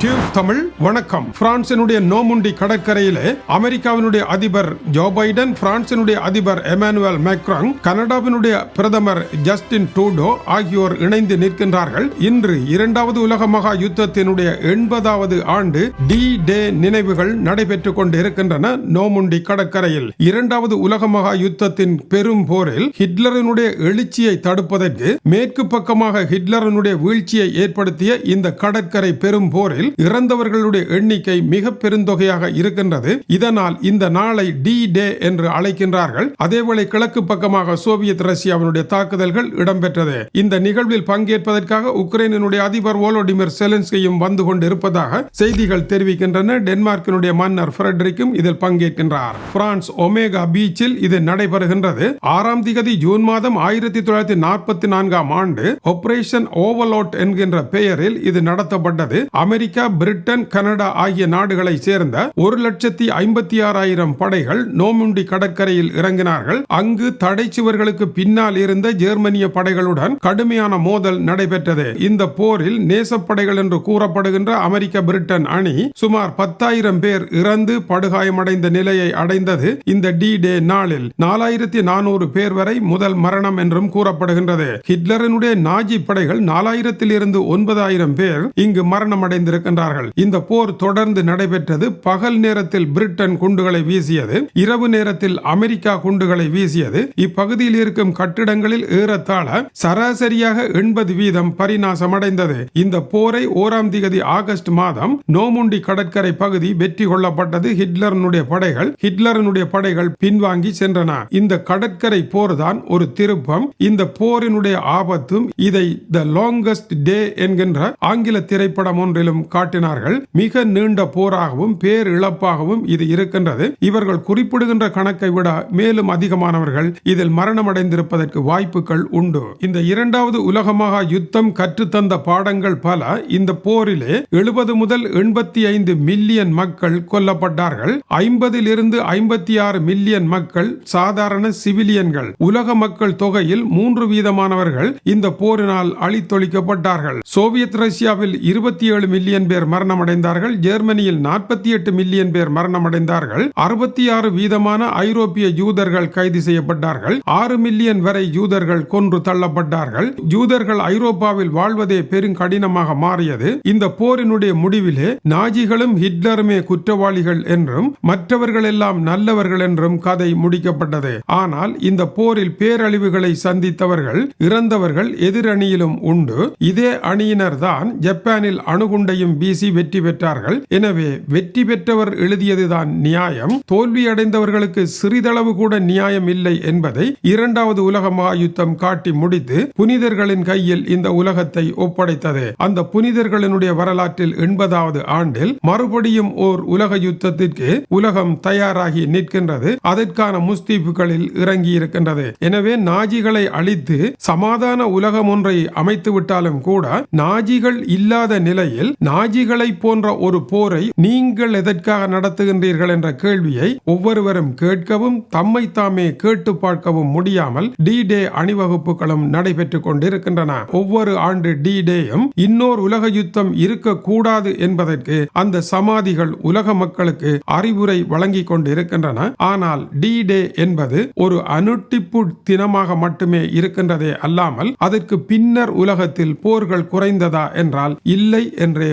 Tube Tamil வணக்கம். பிரான்சினுடைய நோமுண்டி கடற்கரையிலே அமெரிக்காவினுடைய அதிபர் ஜோ பைடன் பிரான்சினுடைய அதிபர் எமானுவல் மேக்ராங் கனடாவினுடைய பிரதமர் ஜஸ்டின் ட்ரூடோ ஆகியோர் இணைந்து நிற்கின்றார்கள். இன்று இரண்டாவது உலக மகா யுத்தத்தினுடைய எண்பதாவது ஆண்டு டி டே நினைவுகள் நடைபெற்றுக் கொண்டிருக்கின்றன நோமுண்டி கடற்கரையில். இரண்டாவது உலக மகா யுத்தத்தின் பெரும் போரில் ஹிட்லரினுடைய எழுச்சியை தடுப்பதற்கு மேற்கு பக்கமாக ஹிட்லரினுடைய வீழ்ச்சியை ஏற்படுத்திய இந்த கடற்கரை பெரும் போரில் இறந்தவர்களுடைய எண்ணிக்கை மிக பெருந்தொகையாக இருக்கின்றது. இதனால் இந்த நாளை டி டே என்று அழைக்கின்றார்கள். அதேவேளை கிழக்கு பக்கமாக சோவியத் ரஷ்யாவினுடைய தாக்குதல்கள் இடம்பெற்றது. இந்த நிகழ்வில் பங்கேற்பதற்காக உக்ரைனுடைய அதிபர் ஓலோடிமிர் செலன்ஸ்கியும் வந்து கொண்டிருப்பதாக செய்திகள் தெரிவிக்கின்றன. டென்மார்க்கினுடைய மன்னர் பிரெட்ரிக்கும் இதில் பங்கேற்கின்றார். பிரான்ஸ் ஒமேகா பீச்சில் இது நடைபெறுகின்றது. ஆறாம் திகதி ஜூன் மாதம் ஆயிரத்தி தொள்ளாயிரத்தி நாற்பத்தி நான்காம் ஆண்டு ஆபரேஷன் ஓவலோட் என்கின்ற பெயரில் இது நடத்தப்பட்டது. அமெரிக்க அமெரிக்கா பிரிட்டன் கனடா ஆகிய நாடுகளை சேர்ந்த ஒரு லட்சத்தி ஐம்பத்தி ஆறாயிரம் படைகள் நோமுண்டி கடற்கரையில் இறங்கினார்கள். அங்கு தடை சுவர்களுக்கு பின்னால் இருந்த ஜெர்மனிய படைகளுடன் கடுமையான மோதல் நடைபெற்றது. இந்த போரில் நேசப்படைகள் என்று கூறப்படுகின்ற அமெரிக்க பிரிட்டன் அணி சுமார் பத்தாயிரம் பேர் இறந்து படுகாயமடைந்த நிலையை அடைந்தது இந்த டி டே நாளில். நாலாயிரத்தி நானூறு பேர் வரை முதல் மரணம் என்றும் கூறப்படுகின்றது. ஹிட்லரனுடைய நாஜி படைகள் நாலாயிரத்தில் இருந்து ஒன்பதாயிரம் பேர் இங்கு மரணம் அடைந்திருக்கின்றார்கள் இந்த போர் தொடர்ந்து நடைபெற்றது. பகல் நேரத்தில் பிரிட்டன் குண்டுகளை வீசியது. இரவு நேரத்தில் அமெரிக்கா குண்டுகளை வீசியது. இப்பகுதியில் இருக்கும் கட்டிடங்களில் ஏறத்தாழ சராசரியாக எண்பது வீதம் பரிநாசமடைந்தது இந்த போரை ஓராம் திகதி ஆகஸ்ட் மாதம் நோமுண்டி கடற்கரை பகுதி வெற்றி கொள்ளப்பட்டது. ஹிட்லரனுடைய படைகள் ஹிட்லரனுடைய படைகள் பின்வாங்கி சென்றன. இந்த கடற்கரை போர் தான் ஒரு திருப்பம். இந்த போரினுடைய ஆபத்தும் இதை த லாங்கஸ்ட் டே என்கின்ற ஆங்கில திரைப்படம் ஒன்றிலும் காட்டினார்கள். மிக நீண்ட போராகவும் பேர் இழப்பாகவும் இது இருக்கின்றது. இவர்கள் குறிப்பிடுகின்ற கணக்கை விட மேலும் அதிகமானவர்கள் இதில் மரணமடைந்திருப்பதற்கு வாய்ப்புகள் உண்டு. இந்த இரண்டாவது உலகமாக யுத்தம் கற்றுத்தந்த பாடங்கள் பல. இந்த போரிலே எழுபது முதல் எண்பத்தி ஐந்து மில்லியன் மக்கள் கொல்லப்பட்டார்கள். ஐம்பதில் இருந்து ஐம்பத்தி ஆறு மில்லியன் மக்கள் சாதாரண சிவிலியன்கள் உலக மக்கள் தொகையில் மூன்று வீதமானவர்கள் இந்த போரினால் அழித்தொழிக்கப்பட்டார்கள். சோவியத் ரஷ்யாவில் இருபத்தி ஏழு மில்லியன் மில்லியன் பேர் மரணமடைந்தார்கள். ஜெர்மனியில் நாற்பத்தி எட்டு மில்லியன் பேர் மரணமடைந்தார்கள். அறுபத்தி ஆறு வீதமான ஐரோப்பிய யூதர்கள் கைது செய்யப்பட்டார்கள். ஆறு மில்லியன் வரை யூதர்கள் கொன்று தள்ளப்பட்டார்கள். யூதர்கள் ஐரோப்பாவில் வாழ்வதே பெருங்கடினமாக மாறியது. இந்த போரினுடைய முடிவிலே நாஜிகளும் ஹிட்லருமே குற்றவாளிகள் என்றும் மற்றவர்கள் எல்லாம் நல்லவர்கள் என்றும் கதை முடிக்கப்பட்டது. ஆனால் இந்த போரில் பேரழிவுகளை சந்தித்தவர்கள் இறந்தவர்கள் எதிரணியிலும் உண்டு. இதே அணியினர் தான் ஜப்பானில் அணுகுண்டையும் வீசி வெற்றி பெற்றார்கள். எனவே வெற்றி பெற்றவர் எழுதியதுதான் நியாயம். தோல்வியடைந்தவர்களுக்கு சிறிதளவு கூட நியாயம் இல்லை என்பதை இரண்டாவது உலக மகாயுத்தம் காட்டி முடித்து புனிதர்களின் கையில் இந்த உலகத்தை ஒப்படைத்தது. அந்த புனிதர்களினுடைய வரலாற்றில் எண்பதாவது ஆண்டில் மறுபடியும் ஓர் உலக யுத்தத்திற்கு உலகம் தயாராகி நிற்கின்றது. அதற்கான முஸ்தீப்புகளில் இறங்கி இருக்கின்றது எனவே நாஜிகளை அழித்து சமாதான உலகம் ஒன்றை அமைத்து விட்டாலும் கூட நாஜிகள் இல்லாத நிலையில் நாஜிகளை போன்ற ஒரு போரை நீங்கள் எதற்காக நடத்துகின்றீர்கள் என்ற கேள்வியை ஒவ்வொருவரும் கேட்கவும் தம்மை தாமே கேட்டு பார்க்கவும் முடியாமல் டி டே அணிவகுப்புகளும் நடைபெற்றுக் கொண்டிருக்கின்றன. ஒவ்வொரு ஆண்டு டி டேயும் இன்னொரு உலக யுத்தம் இருக்கக்கூடாது என்பதற்கு அந்த சமாதிகள் உலக மக்களுக்கு அறிவுரை வழங்கி கொண்டிருக்கின்றன. ஆனால் டி டே என்பது ஒரு அனுட்டிப்பு தினமாக மட்டுமே இருக்கின்றதே அல்லாமல் அதற்கு பின்னர் உலகத்தில் போர்கள் குறைந்ததா என்றால் இல்லை என்றே